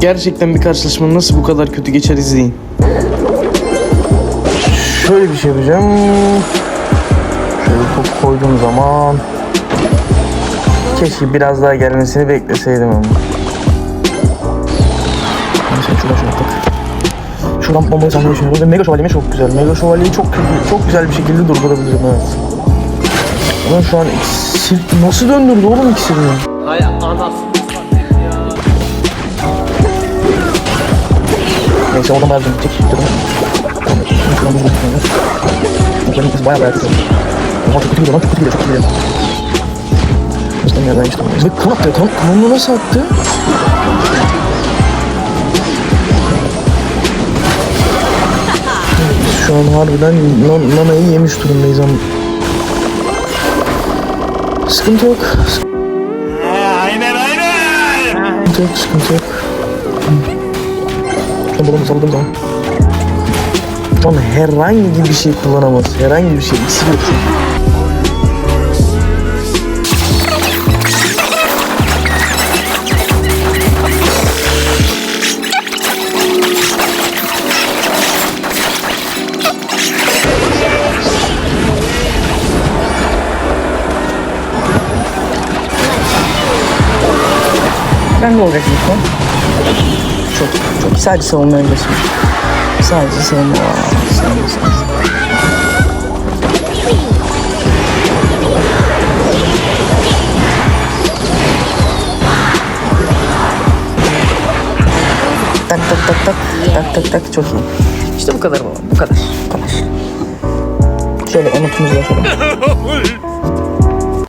Gerçekten bir karşılaşma nasıl bu kadar kötü geçer izleyin. Şöyle bir şey yapacağım. Şöyle top koyduğum zaman keşke biraz daha gelmesini bekleseydim ama. Mesela şuradan şöyle tak. Şuradan bombayı sahneye düşünüyorum. Ve Mega Şövalye'me çok güzel. Mega Şövalye'yi çok çok güzel bir şekilde durdurabilirim evet. Ama şu an iksir nasıl döndürdü oğlum iksirini? Hay anasını Neyse oradan bayağı gidecek. Şuradan buz gözüküyor. Bakıyorum kız bayağı bayağı kötü. Oha çok kötü gidiyor lan çok kötü gidiyor çok kötü gidiyor. Üstten yerden işte. Ve kan attı. Kan, kanını nasıl attı? Şu an harbiden nan, nanayı yemiş durumdayız ama. Sıkıntı yok. Sıkıntı yok, sıkıntı yok. An balonu zaman. Şu an herhangi bir şey kullanamaz. Herhangi bir şey. İkisi yok. Ben ne olacak lütfen? Çok çok sadece savunma öncesi. Sadece savunma. Aa, savunma. Tak tak tak tak tak tak tak çok iyi. İşte bu kadar baba bu kadar. Bu kadar. Şöyle unutumuzu yapalım.